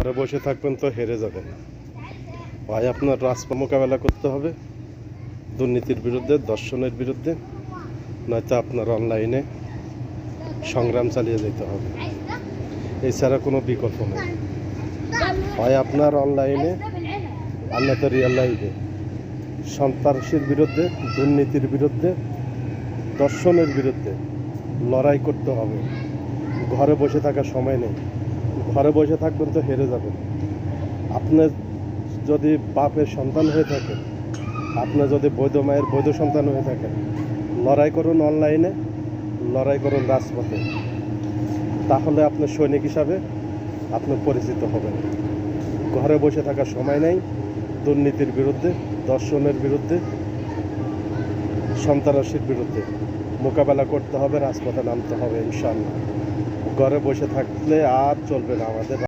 ঘরে বসে থাকবেন তো হেরে যাবেন হয় আপনার রাজপথ মোকাবেলা করতে হবে। দুর্নীতির বিরুদ্ধে, দর্শনের বিরুদ্ধে, নয়তো আপনার অনলাইনে সংগ্রাম চালিয়ে যেতে হবে। এছাড়া কোনো বিকল্প নেই। হয় আপনার অনলাইনে আর নয়তো রিয়েল লাইফে সন্ত্রাসীর বিরুদ্ধে, দুর্নীতির বিরুদ্ধে, দর্শনের বিরুদ্ধে লড়াই করতে হবে। ঘরে বসে থাকার সময় নেই। ঘরে বসে থাকবেন তো হেরে যাবেন। আপনি যদি বাপের সন্তান হয়ে থাকেন, আপনি যদি বৈধ মায়ের বৈধ সন্তান হয়ে থাকেন, লড়াই করুন অনলাইনে, লড়াই করুন রাজপথে। তাহলে আপনি সৈনিক হিসাবে আপনি পরিচিত হবেন। ঘরে বসে থাকার সময় নেই, দুর্নীতির বিরুদ্ধে, দর্শনের বিরুদ্ধে, সন্ত্রাসীর বিরুদ্ধে। মোকাবেলা করতে হবে, রাজপথে নামতে হবে ইনশাল্লাহ ঘরে বসে থাকলে আর চলবে না আমাদের।